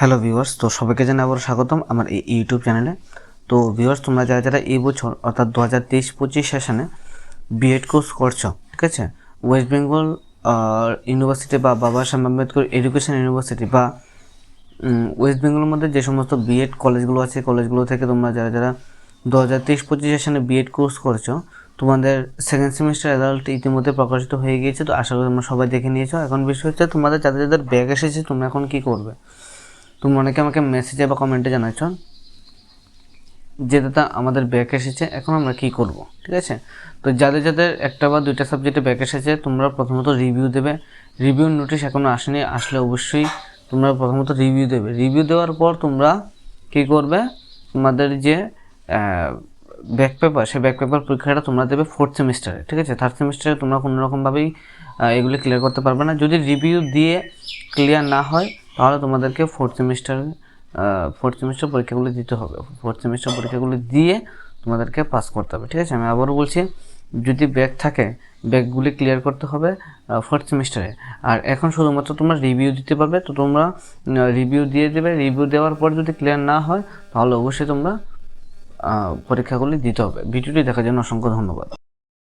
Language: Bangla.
হ্যালো ভিউয়ার্স, তো সবাইকে জানাই আবার স্বাগতম আমার এই ইউটিউব চ্যানেলে। তো ভিউয়ার্স, তোমরা যারা যারা এই বছর, অর্থাৎ দু হাজার তেইশ পঁচিশ সেশনে বিএড কোর্স করছ, ঠিক আছে? ওয়েস্ট বেঙ্গল ইউনিভার্সিটি বা বাবা সাহেব আম্বেদকর এডুকেশন ইউনিভার্সিটি বা ওয়েস্ট বেঙ্গলের মধ্যে যে সমস্ত বিএড কলেজগুলো আছে কলেজগুলো থেকে তোমরা যারা যারা দু হাজার তেইশ পঁচিশ সেশনে বিএড কোর্স করছ, তোমাদের সেকেন্ড সেমিস্টার রেজাল্ট ইতিমধ্যে প্রকাশিত হয়ে গিয়েছে। তো আশা করি তোমরা সবাই দেখে নিয়েছো। এখন বিষয় হচ্ছে, তোমাদের যাদের যাদের ব্যাগ এসেছে, তোমরা এখন কী করবে? তুমি অনেকে আমাকে মেসেজে বা কমেন্টে জানাচ্ছ যে, দাদা, আমাদের ব্যাক এসেছে, এখন আমরা কী করব? ঠিক আছে? তো যাদের যাদের একটা বা দুইটা সাবজেক্টে ব্যাক এসেছে, তোমরা প্রথমত রিভিউ দেবে। রিভিউ নোটিশ এখনও আসেনি, আসলে অবশ্যই তোমরা প্রথমত রিভিউ দেবে। রিভিউ দেওয়ার পর তোমরা কী করবে? তোমাদের যে ব্যাক পেপার সেই ব্যাক পেপার পরীক্ষাটা তোমরা দেবে ফোর্থ সেমিস্টারে ঠিক আছে? থার্ড সেমিস্টারে তোমরা কোনো রকমভাবেই এগুলি ক্লিয়ার করতে পারবে না। যদি রিভিউ দিয়ে ক্লিয়ার না হয় তাহলে তোমাদেরকে ফোর্থ সেমিস্টার ফোর্থ সেমিস্টার পরীক্ষাগুলি দিতে হবে। ফোর্থ সেমিস্টার পরীক্ষাগুলি দিয়ে তোমাদেরকে পাস করতে হবে, ঠিক আছে? আমি আবারও বলছি, যদি ব্যাগ থাকে, ব্যাগগুলি ক্লিয়ার করতে হবে ফোর্থ সেমিস্টারে আর এখন শুধুমাত্র তোমরা রিভিউ দিতে পারবে, তো তোমরা রিভিউ দিয়ে দেবে। রিভিউ দেওয়ার পর যদি ক্লিয়ার না হয়, তাহলে অবশ্যই তোমরা পরীক্ষাগুলি দিতে হবে। ভিডিওটি দেখার জন্য অসংখ্য ধন্যবাদ।